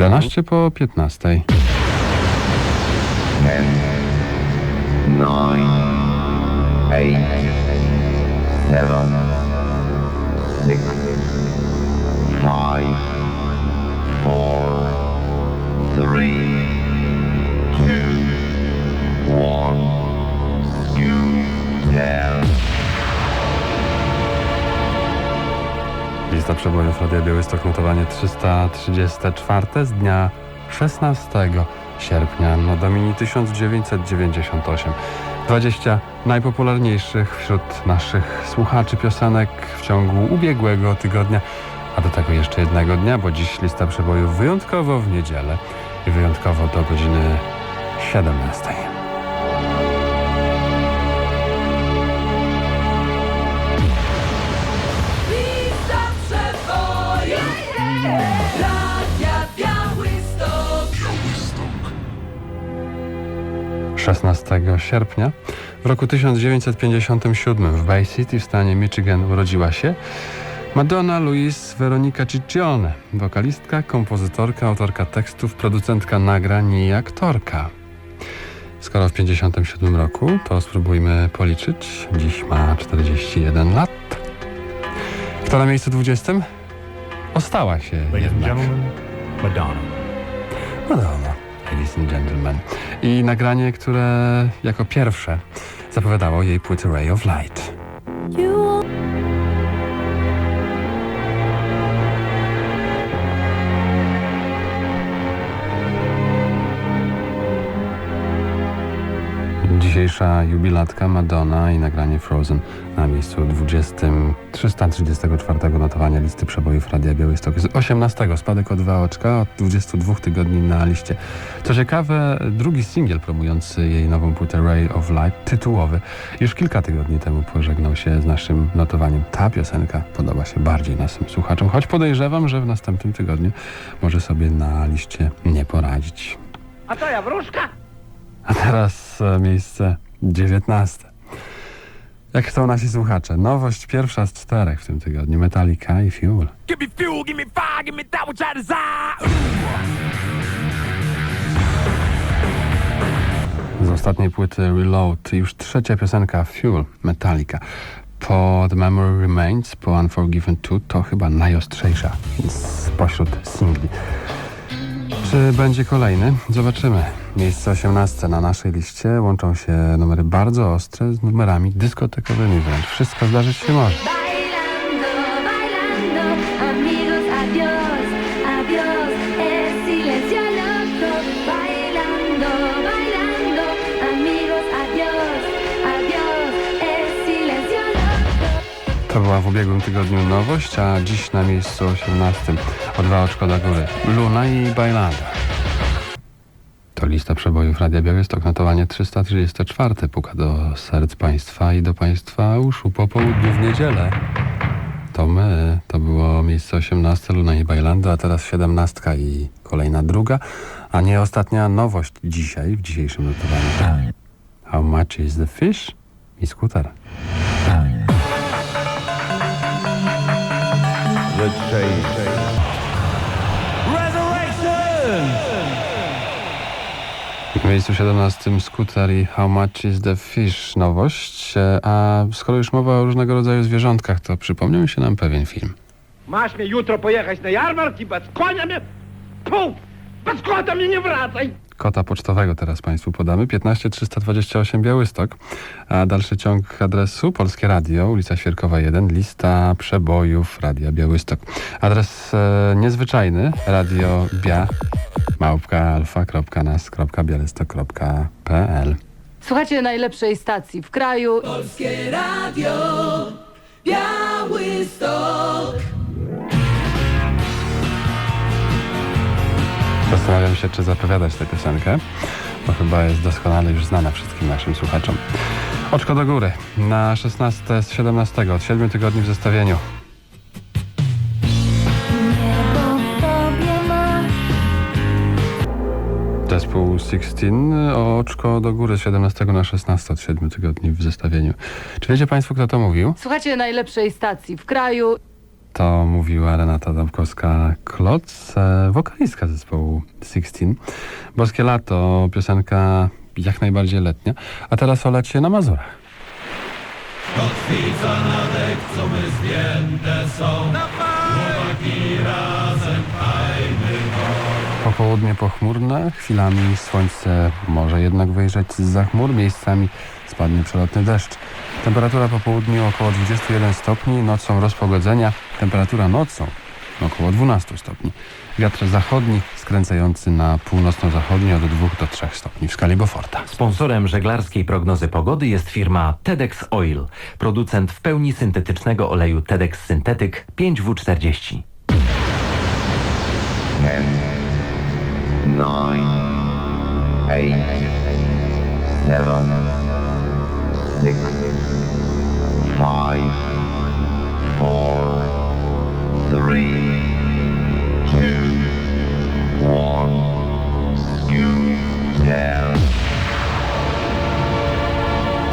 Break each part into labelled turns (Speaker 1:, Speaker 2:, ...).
Speaker 1: 11 po 15.
Speaker 2: nine, eight, seven, six, five, four, three, two, one.
Speaker 1: Lista przebojów Radia Białystok, notowanie 334 z dnia 16 sierpnia no Domini 1998. 20 najpopularniejszych wśród naszych słuchaczy piosenek w ciągu ubiegłego tygodnia, a do tego jeszcze jednego dnia, bo dziś lista przebojów wyjątkowo w niedzielę i wyjątkowo do godziny 17. 16 sierpnia w roku 1957 w Bay City w stanie Michigan urodziła się Madonna Louise Veronica Ciccione, wokalistka, kompozytorka, autorka tekstów, producentka nagrań i aktorka. Skoro w 57 roku, to spróbujmy policzyć. Dziś ma 41 lat. Kto na miejscu 20? Ostała się
Speaker 3: Ladies and
Speaker 1: jednak.
Speaker 3: gentlemen, Madonna.
Speaker 1: Madonna, ladies and gentlemen. I nagranie, które jako pierwsze zapowiadało jej płytę Ray of Light. Jubilatka Madonna i nagranie Frozen na miejscu 20 334 notowania listy przebojów Radia Białystok. Z 18 spadek o dwa oczka, od 22 tygodni na liście. Co ciekawe, drugi singiel promujący jej nową płytę Ray of Light, tytułowy, już kilka tygodni temu pożegnał się z naszym notowaniem. Ta piosenka podoba się bardziej naszym słuchaczom, choć podejrzewam, że w następnym tygodniu może sobie na liście nie poradzić.
Speaker 4: A to ja wróżka?
Speaker 1: A teraz e, miejsce 19. Jak chcą nasi słuchacze, nowość pierwsza z czterech w tym tygodniu. Metallica i Fuel.
Speaker 3: Give me fuel, give me fire, give me that which I desire.
Speaker 1: Z ostatniej płyty Reload już trzecia piosenka Fuel Metallica. Po The Memory Remains, po Unforgiven 2 to chyba najostrzejsza spośród singli. Czy będzie kolejny? Zobaczymy. Miejsce 18 na naszej liście łączą się numery bardzo ostre z numerami dyskotekowymi wręcz. Wszystko zdarzyć się może. Była w ubiegłym tygodniu nowość, a dziś na miejscu 18 o dwa oczko do góry. Luna i Bailando. To lista przebojów Radia Białystok, notowanie 334. Puka do serc Państwa i do Państwa uszu po południu w niedzielę. To my, to było miejsce 18, Luna i Bailando, a teraz 17 i kolejna druga, a nie ostatnia nowość dzisiaj, w dzisiejszym notowaniu. How much is the fish? I skuter.
Speaker 2: The chase.
Speaker 3: Resurrection!
Speaker 1: W miejscu 17 skuter i How much is the fish? Nowość. E, A skoro już mowa o różnego rodzaju zwierzątkach, to przypomniał mi się nam pewien film.
Speaker 4: Masz mnie jutro pojechać na jarmark i bez konia mnie... Puf! Bez kota mnie nie wracaj!
Speaker 1: Kota pocztowego teraz Państwu podamy. 15328 Białystok. A dalszy ciąg adresu Polskie Radio, ulica Świerkowa 1, lista przebojów Radia Białystok. Adres e, niezwyczajny, radio bia, małpka alfa.nas.białystok.pl
Speaker 5: Słuchajcie najlepszej stacji w kraju.
Speaker 6: Polskie Radio Białystok
Speaker 1: Zastanawiam się, czy zapowiadać tę piosenkę, bo chyba jest doskonale już znana wszystkim naszym słuchaczom. Oczko do góry. Na 16 z 17 od 7 tygodni w zestawieniu. Zespół 16 o oczko do góry z 17 na 16 od 7 tygodni w zestawieniu. Czy wiecie Państwo, kto to mówił?
Speaker 5: Słuchajcie najlepszej stacji w kraju.
Speaker 1: To mówiła Renata Dąbkowska-Kloc, e, wokalistka zespołu Sixteen. Boskie lato, piosenka jak najbardziej letnia. A teraz o lecie na Mazurach. Popołudnie pochmurne, chwilami słońce może jednak wyjrzeć z chmur, miejscami spadnie przelotny deszcz. Temperatura po południu około 21 stopni, nocą rozpogodzenia, temperatura nocą około 12 stopni. Wiatr zachodni skręcający na północno-zachodni od 2 do 3 stopni w skali Beauforta.
Speaker 7: Sponsorem żeglarskiej prognozy pogody jest firma TEDx Oil, producent w pełni syntetycznego oleju TEDx Syntetyk 5W40.
Speaker 2: Nine, eight, seven, six, five, four, three, two, one, zero.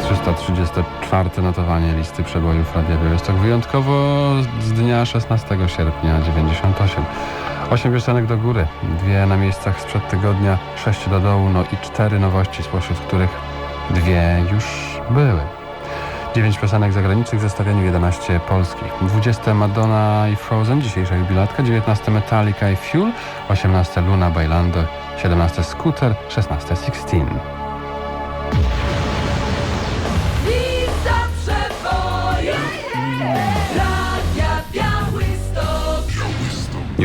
Speaker 1: 334 notowanie listy przebojów Radia Białystok wyjątkowo z dnia 16 sierpnia 98. Osiem piosenek do góry, dwie na miejscach sprzed tygodnia, sześć do dołu, no i cztery nowości, spośród których dwie już były. Dziewięć piosenek zagranicznych zestawieniu 11 polskich. 20 Madonna i Frozen, dzisiejsza jubilatka, 19 Metallica i Fuel, 18 Luna Bailando, 17 Scooter, 16 Sixteen.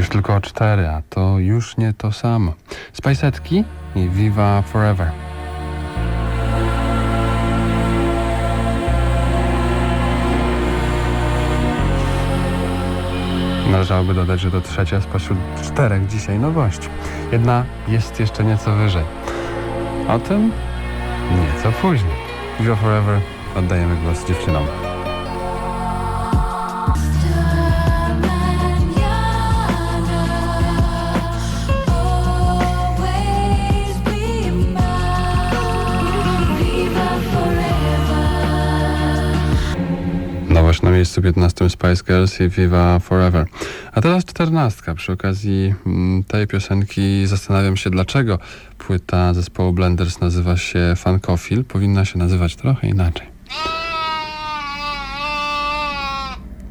Speaker 1: Już tylko cztery, a to już nie to samo. Spajsetki i Viva Forever. Należałoby dodać, że to trzecia spośród czterech dzisiaj nowości. Jedna jest jeszcze nieco wyżej. O tym nieco później. Viva Forever oddajemy głos dziewczynom. 2015 Spice Girls i Viva Forever. A teraz czternastka. Przy okazji mm, tej piosenki zastanawiam się, dlaczego płyta zespołu Blenders nazywa się Funkofil. Powinna się nazywać trochę inaczej.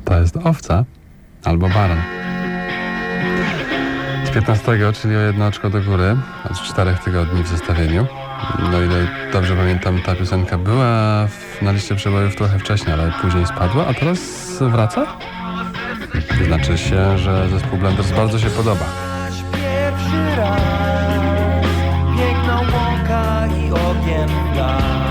Speaker 1: To jest owca albo baran. Z 15, czyli o jedno oczko do góry, od czterech tygodni w zestawieniu. No ile dobrze pamiętam, ta piosenka była w, na liście przebojów trochę wcześniej, ale później spadła, a teraz wraca? Znaczy się, że zespół Blenders bardzo się podoba.
Speaker 8: Pierwszy raz łąka i ogień.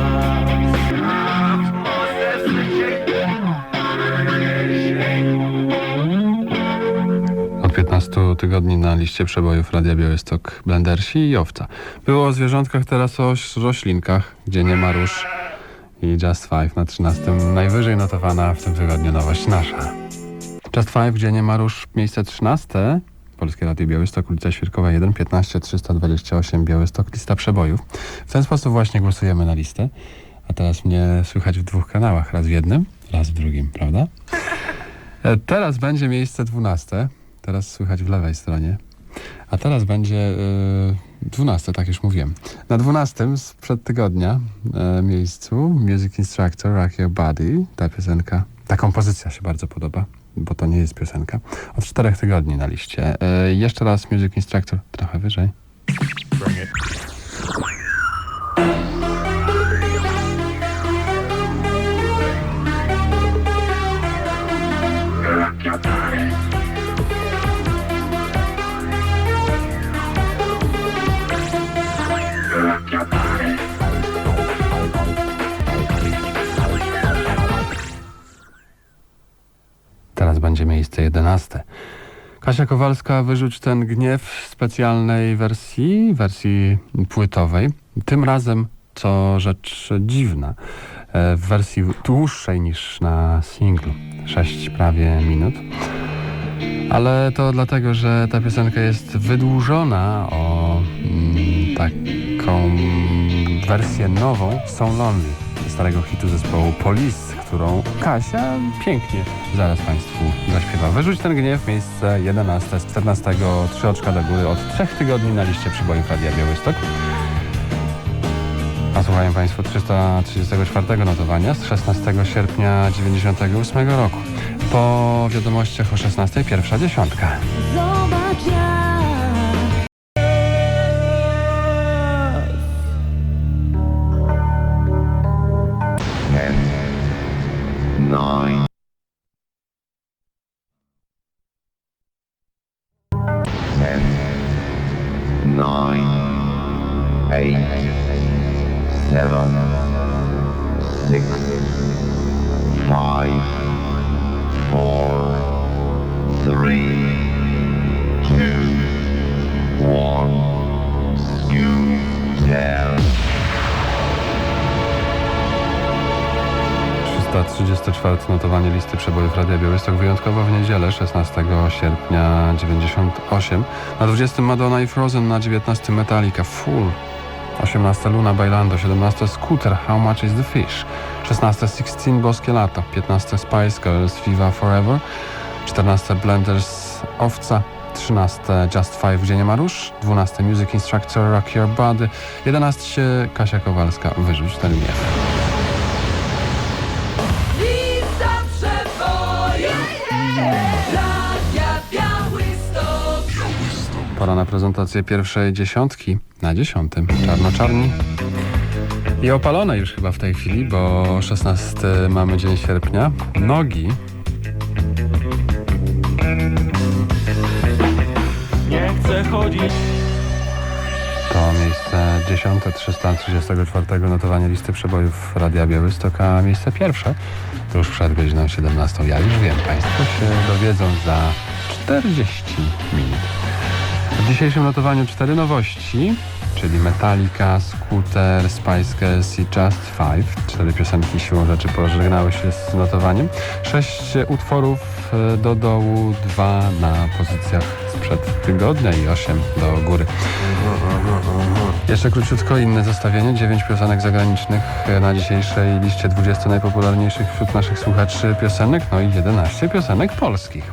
Speaker 1: Tygodni na liście przebojów Radia Białystok Blendersi i Owca. Było o zwierzątkach, teraz o roślinkach, gdzie nie ma róż i Just Five na 13. Najwyżej notowana w tym tygodniu nowość nasza. Just Five, gdzie nie ma róż, miejsce 13. Polskie Radio Białystok, ulica Świerkowa 1, 15 328 Białystok, lista przebojów. W ten sposób właśnie głosujemy na listę. A teraz mnie słychać w dwóch kanałach, raz w jednym, raz w drugim, prawda? E, Teraz będzie miejsce 12. Teraz słychać w lewej stronie. A teraz będzie e, 12, tak już mówiłem. Na 12 sprzed tygodnia e, miejscu Music Instructor Rock Your Body. Ta piosenka, ta kompozycja się bardzo podoba, bo to nie jest piosenka. Od czterech tygodni na liście. E, jeszcze raz Music Instructor, trochę wyżej.
Speaker 3: Bring it.
Speaker 1: Miejsce 11. Kasia Kowalska wyrzuć ten gniew w specjalnej wersji, wersji płytowej. Tym razem, co rzecz dziwna, e, w wersji dłuższej niż na singlu. 6 prawie minut. Ale to dlatego, że ta piosenka jest wydłużona o mm, taką wersję nową So Lonely, starego hitu zespołu Police, którą Kasia pięknie zaraz Państwu zaśpiewa. Wyrzuć ten gniew, miejsce 11 z 14 trzy oczka do góry od trzech tygodni na liście przybojów Radia Białystok. A słuchają Państwo 334 notowania z 16 sierpnia 98 roku. Po wiadomościach o 16 pierwsza dziesiątka.
Speaker 9: Zobacz jak
Speaker 1: 334 notowanie listy przebojów Radia Białystok wyjątkowo w niedzielę 16 sierpnia 98. Na 20 Madonna i Frozen, na 19 Metallica Full. 18 Luna Bailando, 17 Scooter How Much Is The Fish, 16 16 Boskie Lato, 15 Spice Girls Viva Forever, 14 Blenders Owca, 13 Just Five Gdzie nie ma róż, 12 Music Instructor Rock Your Body, 11 Kasia Kowalska Wyrzuć ten gniew. Pora na prezentację pierwszej dziesiątki na dziesiątym. Czarno-czarni. I opalone już chyba w tej chwili, bo 16 mamy dzień sierpnia. Nogi.
Speaker 8: Nie chcę chodzić
Speaker 1: To miejsce 10, 334 notowanie listy przebojów Radia Białystok, a miejsce pierwsze tuż przed godziną 17. Ja już wiem, Państwo się dowiedzą za 40 minut. W dzisiejszym notowaniu cztery nowości, czyli Metallica, Scooter, Spice Girls i Just Five. Cztery piosenki siłą rzeczy pożegnały się z notowaniem. Sześć utworów e, do dołu, dwa na pozycjach sprzed tygodnia i osiem do góry. Jeszcze króciutko inne zestawienie. Dziewięć piosenek zagranicznych e, na dzisiejszej liście 20 najpopularniejszych wśród naszych słuchaczy piosenek, no i 11 piosenek polskich.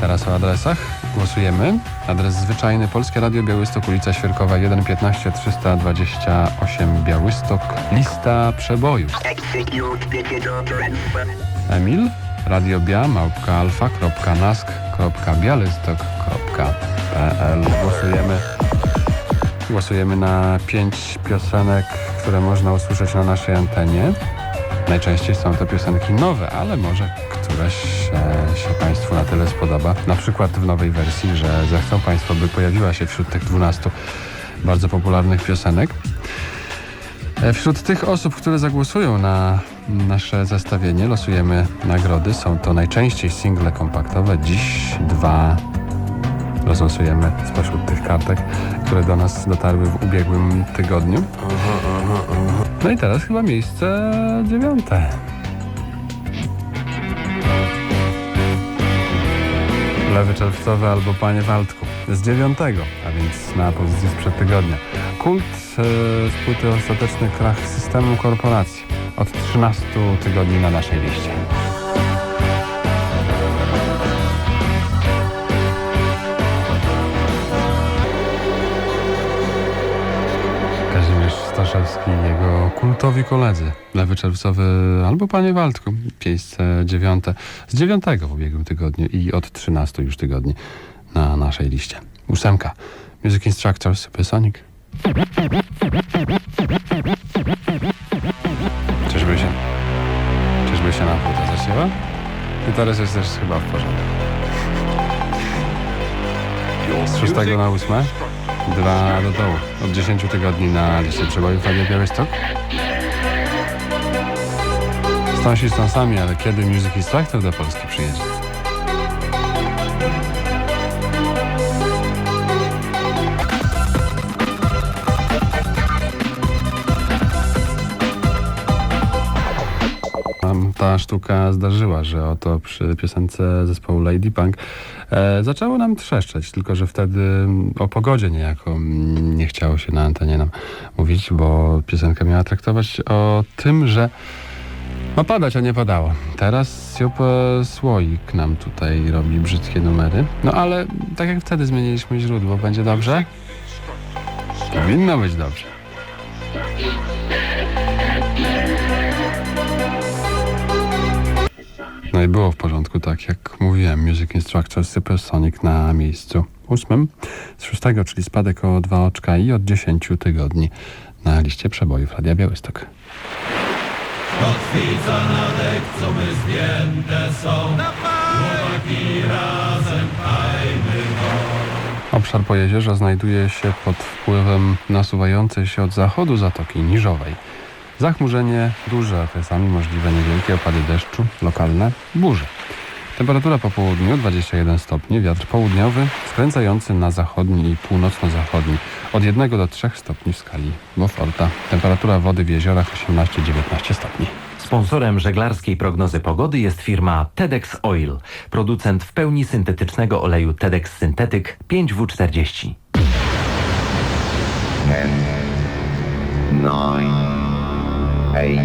Speaker 1: Teraz o adresach. Głosujemy. Adres zwyczajny Polskie Radio Białystok, ulica Świerkowa 1 15 328 Białystok. Lista przeboju. Emil, radiobia, małpka alfa.nask.bialystok.pl Głosujemy. Głosujemy na pięć piosenek, które można usłyszeć na naszej antenie. Najczęściej są to piosenki nowe, ale może któraś e, się Państwu spodoba. Na przykład w nowej wersji, że zechcą Państwo, by pojawiła się wśród tych 12 bardzo popularnych piosenek. E, Wśród tych osób, które zagłosują na nasze zestawienie, losujemy nagrody. Są to najczęściej single kompaktowe. Dziś dwa rozlosujemy spośród tych kartek, które do nas dotarły w ubiegłym tygodniu. No i teraz chyba miejsce dziewiąte. Lewy albo Panie Waldku z dziewiątego, a więc na pozycji sprzed tygodnia. Kult e, z płyty Ostateczny Krach Systemu Korporacji od 13 tygodni na naszej liście. Kazimierz Staszewski i jego kultowi koledzy. Lewy czerwcowy albo Panie Waldku, miejsce dziewiąte. Z dziewiątego w ubiegłym tygodniu i od 13 już tygodni na naszej liście. Ósemka. Music Instructor Supersonic. Czyżby się... Czyżby się na płytę zaczęła? I teraz jest też chyba w porządku. Z szóstego na ósme. Dwa do dołu. Od 10 tygodni na liście przebojów Radia Białystok. Stąsi są sami, ale kiedy Music Instructor do Polski przyjedzie? Ta sztuka zdarzyła, że oto przy piosence zespołu Lady Punk e, zaczęło nam trzeszczeć, tylko że wtedy o pogodzie niejako nie chciało się na antenie nam mówić, bo piosenka miała traktować o tym, że Ma padać, a nie padało. Teraz Siop e, Słoik nam tutaj robi brzydkie numery. No ale tak jak wtedy zmieniliśmy źródło, będzie dobrze? Powinno być dobrze. No i było w porządku, tak jak mówiłem. Music Instructor Supersonic na miejscu ósmym. Z szóstego, czyli spadek o dwa oczka i od 10 tygodni na liście przebojów Radia Białystok. Obszar po jeziorze znajduje się pod wpływem nasuwającej się od zachodu Zatoki Niżowej. Zachmurzenie duże, a czasami możliwe niewielkie opady deszczu, lokalne burze. Temperatura po południu 21 stopni, wiatr południowy skręcający na zachodni i północno-zachodni od 1 do 3 stopni w skali Beauforta. Temperatura wody w jeziorach 18-19 stopni.
Speaker 7: Sponsorem żeglarskiej prognozy pogody jest firma TEDx Oil, producent w pełni syntetycznego oleju TEDx Syntetyk 5W40.
Speaker 2: ten, nine, eight.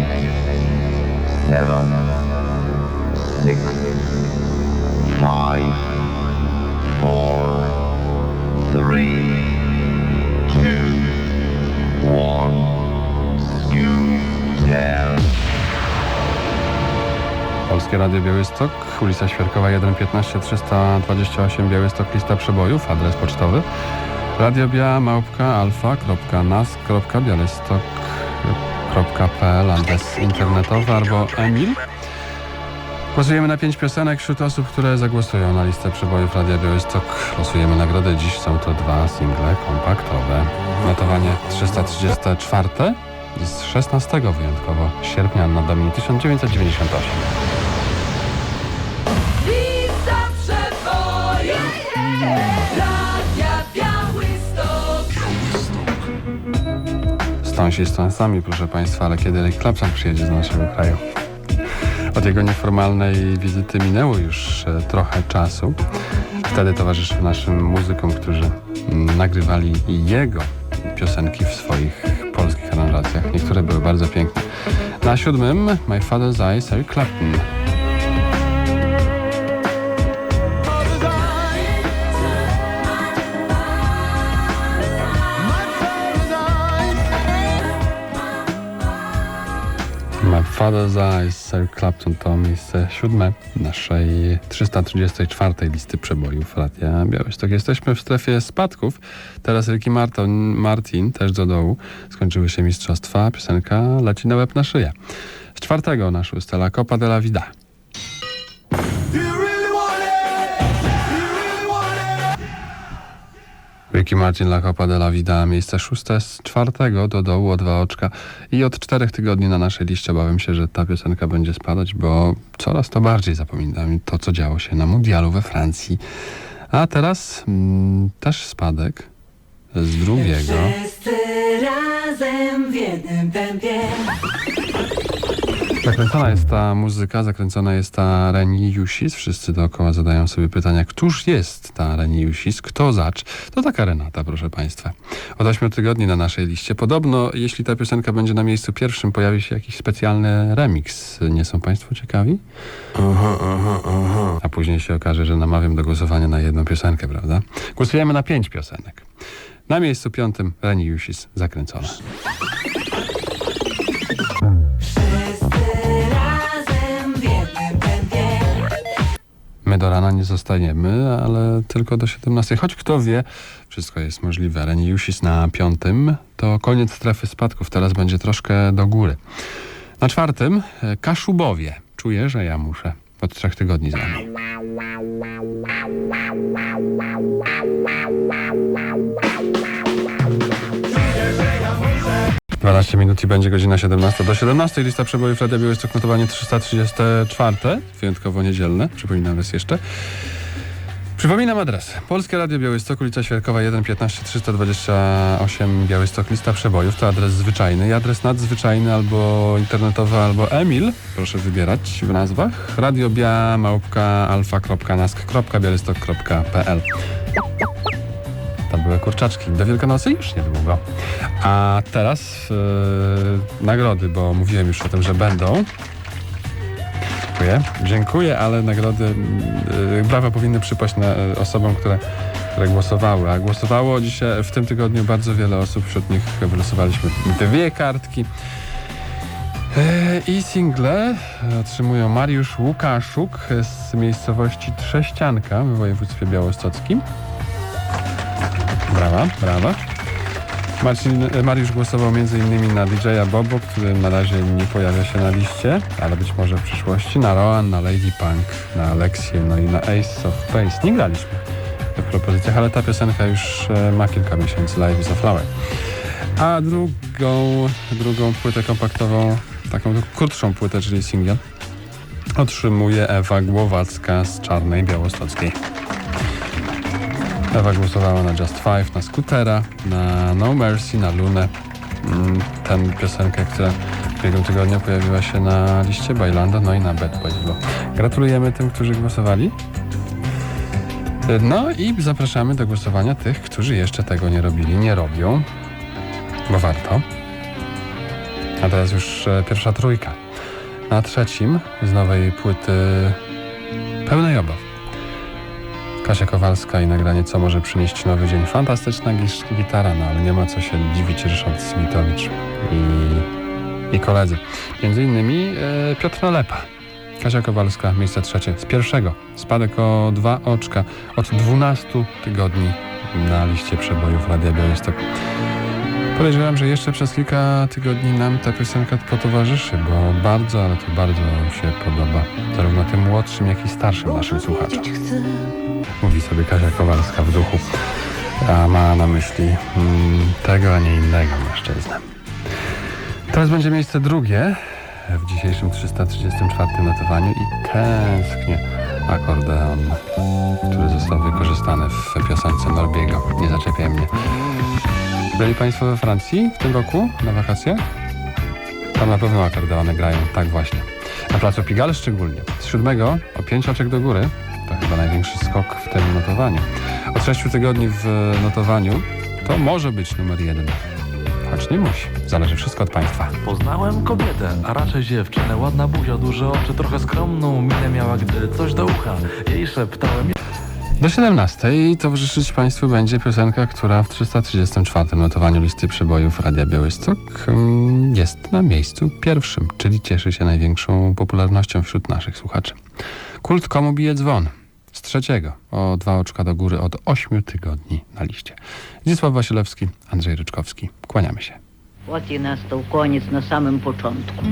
Speaker 1: Polskie Radio Białystok, ulica Świerkowa 115 328 Białystok, lista przebojów, adres pocztowy. Radiobia małpka alfa.nas.białystok.pl adres internetowy albo Emil. Głosujemy na pięć piosenek wśród osób, które zagłosują na listę przebojów Radia Białystok. Losujemy nagrodę. Dziś są to dwa single kompaktowe. Notowanie 334 z 16 wyjątkowo sierpnia Anna Domini 1998.
Speaker 6: Lista przebojów
Speaker 1: Stąsi stąsami, proszę Państwa, ale kiedy Rick Clapton przyjedzie z naszego kraju? Od jego nieformalnej wizyty minęło już e, trochę czasu. Wtedy towarzyszył naszym muzykom, którzy nagrywali jego piosenki w swoich polskich aranżacjach. Niektóre były bardzo piękne. Na siódmym My Father's Eyes Eric Clapton. Father's Eyes, Sir Clapton to miejsce siódme naszej 334 listy przebojów Radia Białystok. Jesteśmy w strefie spadków. Teraz Ricky Martin, Martin też do dołu. Skończyły się mistrzostwa. Piosenka leci na łeb na szyję. Z czwartego na szóste La Copa de la Vida. Ricky Martin La Copa de la Vida, miejsce szóste z czwartego do dołu o dwa oczka i od czterech tygodni na naszej liście obawiam się, że ta piosenka będzie spadać, bo coraz to bardziej zapominam to, co działo się na mundialu we Francji. A teraz mm, też spadek z drugiego.
Speaker 9: Wszyscy razem w jednym tempie.
Speaker 1: Zakręcona jest ta muzyka, zakręcona jest ta Reni Jusis. Wszyscy dookoła zadają sobie pytania, któż jest ta Reni Jusis, kto zacz? To taka Renata, proszę Państwa. Od 8 tygodni na naszej liście. Podobno, jeśli ta piosenka będzie na miejscu pierwszym, pojawi się jakiś specjalny remix. Nie są Państwo ciekawi? A później się okaże, że namawiam do głosowania na jedną piosenkę, prawda? Głosujemy na pięć piosenek. Na miejscu piątym Reni Jusis, zakręcona. My do rana nie zostaniemy, ale tylko do 17. Choć kto wie, wszystko jest możliwe. Reniusis na piątym to koniec strefy spadków, teraz będzie troszkę do góry. Na czwartym e, Kaszubowie. Czuję, że ja muszę. Od trzech tygodni za. Dwanaście minut i będzie godzina 17. Do 17 lista przebojów Radia Białystok notowanie 334, wyjątkowo niedzielne, przypominam raz jeszcze. Przypominam adres. Polskie Radio Białystok, ulica Świerkowa 1 15 328 Białystok, lista przebojów. To adres zwyczajny i adres nadzwyczajny albo internetowy, albo Emil. Proszę wybierać w nazwach. Radiobia, małpka, alfa.nask.białystok.pl Tam były kurczaczki. Do Wielkanocy już niedługo. A teraz yy, nagrody, bo mówiłem już o tym, że będą. Dziękuję. Dziękuję, ale nagrody, yy, brawa powinny przypaść na y, osobom, które, które głosowały. A głosowało dzisiaj, w tym tygodniu bardzo wiele osób, wśród nich wylosowaliśmy dwie kartki. Yy, I single otrzymują Mariusz Łukaszuk z miejscowości Trześcianka w województwie białostockim. Brawa, brawa. Marcin, e, Mariusz głosował m.in. na DJ-a Bobo, który na razie nie pojawia się na liście, ale być może w przyszłości, na Roan, na Lady Punk, na Alexię, no i na Ace of Base. Nie graliśmy w propozycjach, ale ta piosenka już e, ma kilka miesięcy, Live is a Flower. A drugą, drugą płytę kompaktową, taką krótszą płytę, czyli singiel, otrzymuje Ewa Głowacka z Czarnej Białostockiej. Ewa głosowała na Just Five, na Scootera, na No Mercy, na Lunę. Mm, Ten piosenkę, która w ubiegłym tygodniu pojawiła się na liście Bailando, no i na Bad Boys. Gratulujemy tym, którzy głosowali. No i zapraszamy do głosowania tych, którzy jeszcze tego nie robili, nie robią, bo warto. A teraz już e, pierwsza trójka. Na trzecim z nowej płyty pełnej obaw. Kasia Kowalska i nagranie Co może przynieść nowy dzień. Fantastyczna gitara, no ale nie ma co się dziwić Ryszard Switowicz i, i koledzy. Między innymi e, Piotr Nalepa. Kasia Kowalska, miejsce trzecie. Z pierwszego. Spadek o dwa oczka. Od 12 tygodni na liście przebojów Radia Białystok. Podejrzewam, że jeszcze przez kilka tygodni nam ta piosenka potowarzyszy, bo bardzo, ale to bardzo się podoba. Tym młodszym, jak i starszym naszym słuchaczom. Mówi sobie Kasia Kowalska w duchu, a ma na myśli mm, tego, a nie innego mężczyznę. Teraz będzie miejsce drugie w dzisiejszym 334 notowaniu i tęsknie akordeon, który został wykorzystany w piosence Norbiego. Nie zaczepiaj mnie. Byli Państwo we Francji w tym roku na wakacje? Tam na pewno akordeony grają, tak właśnie. Na placu Pigalle szczególnie. Z siódmego o pięć oczek do góry to chyba największy skok w tym notowaniu. Od sześciu tygodni w notowaniu to może być numer jeden. Choć nie musi. Zależy wszystko od Państwa.
Speaker 8: Poznałem kobietę, a raczej dziewczynę. Ładna buzia, duże oczy, trochę skromną minę miała, gdy coś do ucha. Jej szeptałem.
Speaker 1: Do 17 towarzyszyć Państwu będzie piosenka, która w 334 notowaniu listy przebojów Radia Białystok mm, jest na miejscu pierwszym, czyli cieszy się największą popularnością wśród naszych słuchaczy. Kult komu bije dzwon? Z trzeciego, o dwa oczka do góry od 8 tygodni na liście. Zdzisław Wasilewski, Andrzej Ryczkowski. Kłaniamy się.
Speaker 10: Ot i nastał koniec na samym początku.